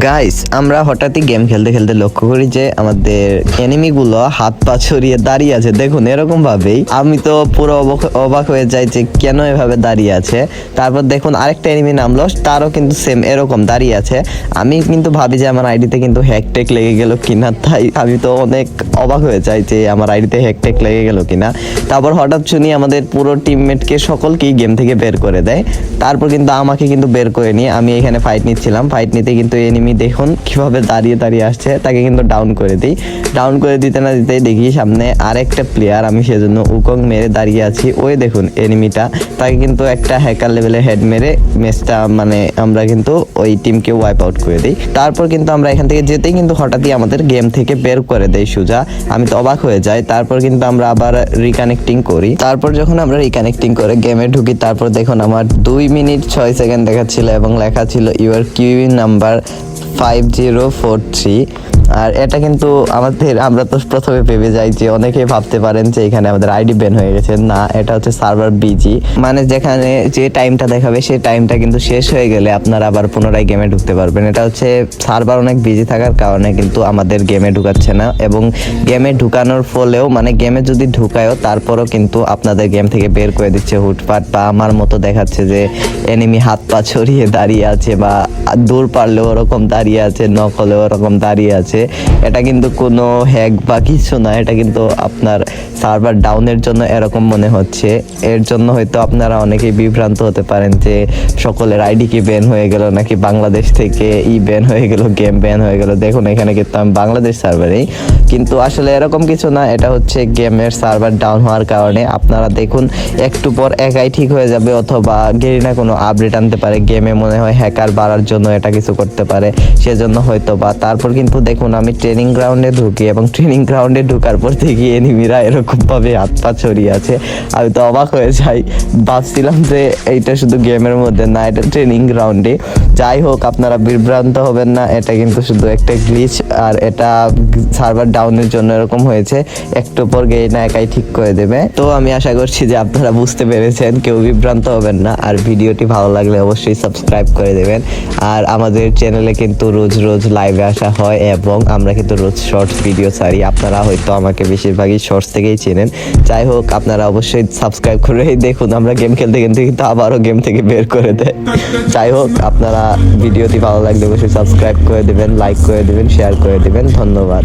Guys আমরা হঠাৎই game খেলতে খেলতে লক্ষ্য করি যে আমাদের এনিমিগুলো হাত পা ছড়িয়ে দাঁড়িয়ে আছে। দেখুন এরকম ভাবেই আমি তো পুরো অবাক- হয়ে যাই যে কেন এভাবে দাঁড়িয়ে আছে। তারপর দেখুন, আরেকটা এনিমি নামলো, তারও কিন্তু সেম এরকম দাঁড়িয়ে আছে। আমি কিন্তু ভাবি যে আমার আইডিতে কিন্তু হ্যাকটেক লেগে গেল কিনা, তাই আমি তো অনেক অবাক হয়ে যাই যে আমার আইডিতে হ্যাকটেক লেগে গেল কিনা। তারপর হঠাৎ শুনি আমাদের পুরো টিমমেটকে সকলকেই গেম থেকে বের করে দেয়। তারপর কিন্তু আমাকে কিন্তু বের করে নিয়ে আমি এখানে ফাইট নিচ্ছিলাম। ফাইট নিতে কিন্তু এনিমি দেখুন, কীভাবে দাঁড়িয়ে দাঁড়িয়ে আসছে, তাকে কিন্তু ডাউন করে দিই। ডাউন করে দিতে না দিতেই দেখি সামনে আরেকটা প্লেয়ার আমি সেজন্য উকং মেরে দাঁড়িয়ে আছি। ওই দেখুন এনিমিটা তাকে কিন্তু একটা হ্যাকার লেভেলে হেড মেরে ম্যাচটা মানে আমরা কিন্তু ওই টিমকে ওয়াইপ আউট করে দিই। তারপর কিন্তু আমরা এখান থেকে যেতেই কিন্তু হঠাৎই আমাদের গেম থেকে বের করে দেয় সুজা। আমি তো অবাক হয়ে যাই, তারপর কিন্তু আমরা আবার রিকানেক্টিং করি। তারপর যখন আমরা রিকানেক্টিং করে গেমে ঢুকি, তারপর দেখুন আমার দুই মিনিট ছয় সেকেন্ড দেখাচ্ছিল এবং লেখা ছিল your queue number five zero four three আর এটা কিন্তু আমাদের, আমরা তো প্রথমে ভেবে যাই যে অনেকেই ভাবতে পারেন যে এখানে আমাদের আইডি ব্যান হয়ে গেছে। না, এটা হচ্ছে সার্ভার বিজি। মানে যেখানে যে টাইমটা দেখাবে, সেই টাইমটা কিন্তু শেষ হয়ে গেলে আপনারা আবার পুনরায় গেমে ঢুকতে পারবেন। এটা হচ্ছে সার্ভার অনেক বিজি থাকার কারণে কিন্তু আমাদের গেমে ঢুকাচ্ছে না এবং গেমে ঢুকানোর ফলেও মানে গেমে যদি ঢুকায়ও, তারপরও কিন্তু আপনাদের গেম থেকে বের করে দিচ্ছে হুটপাট বা আমার মতো দেখাচ্ছে যে এনিমি হাত পা ছড়িয়ে দাঁড়িয়ে আছে বা দূর পারলেও ওরকম দাঁড়িয়ে আছে নক হলেও ওরকম দাঁড়িয়ে আছে। এটা কিন্তু কোনো হ্যাক বা কিছু না, এটা কিন্তু আপনার সার্ভার ডাউনের জন্য এরকম মনে হচ্ছে। এর জন্য হয়তো আপনারা অনেকেই বিভ্রান্ত হতে পারেন যে সকলের আইডি কি ব্যান হয়ে গেল নাকি বাংলাদেশ থেকে ই ব্যান হয়ে গেল গেম ব্যান হয়ে গেল। দেখুন, এখানে কিন্তু আমি বাংলাদেশ সার্ভারেই কিন্তু আসলে এরকম কিছু না, এটা হচ্ছে গেমের সার্ভার ডাউন হওয়ার কারণে আপনারা দেখুন, একটু পর একাই ঠিক হয়ে যাবে অথবা গেরিনা কোনো আপডেট আনতে পারে। গেমে মনে হয় হ্যাকার বাড়ার জন্য এটা কিছু করতে পারে, সেজন্য হয়তো বা তারপর কিন্তু দেখুন আমি ট্রেনিং গ্রাউন্ডে ঢুকি এবং ট্রেনিং গ্রাউন্ডে ঢুকার পর দেখি এনিমিরা এরকমভাবে হাত পা ছড়িয়ে আছে, আমি তো অবাক হয়ে যাই। ভাবছিলাম যে এইটা শুধু গেমের মধ্যে না, এটা ট্রেনিং গ্রাউন্ডে যাই হোক, আপনারা বিভ্রান্ত হবেন না, এটা কিন্তু শুধু একটা গ্লিচ আর এটা সার্ভার ডাউনের জন্য এরকম হয়েছে। একটু পর গিয়ে না একাই ঠিক করে দেবে। তো আমি আশা করছি যে আপনারা বুঝতে পেরেছেন, কেউ বিভ্রান্ত হবেন না। আর ভিডিওটি ভালো লাগলে অবশ্যই সাবস্ক্রাইব করে দেবেন। আর আমাদের চ্যানেলে কিন্তু রোজ রোজ লাইভে আসা হয় এবং আমরা কিন্তু রোজ শর্টস ভিডিও ছাড়ি। আপনারা হয়তো আমাকে বেশিরভাগই শর্টস থেকেই চেনেন। যাই হোক, আপনারা অবশ্যই সাবস্ক্রাইব করেই দেখুন। আমরা গেম খেলতে খেলতে কিন্তু আবারও গেম থেকে বের করে দেয়। যাই হোক, আপনারা ভিডিওটি ভালো লাগলে অবশ্যই সাবস্ক্রাইব করে দেবেন লাইক করে দেবেন শেয়ার করে দেবেন। ধন্যবাদ।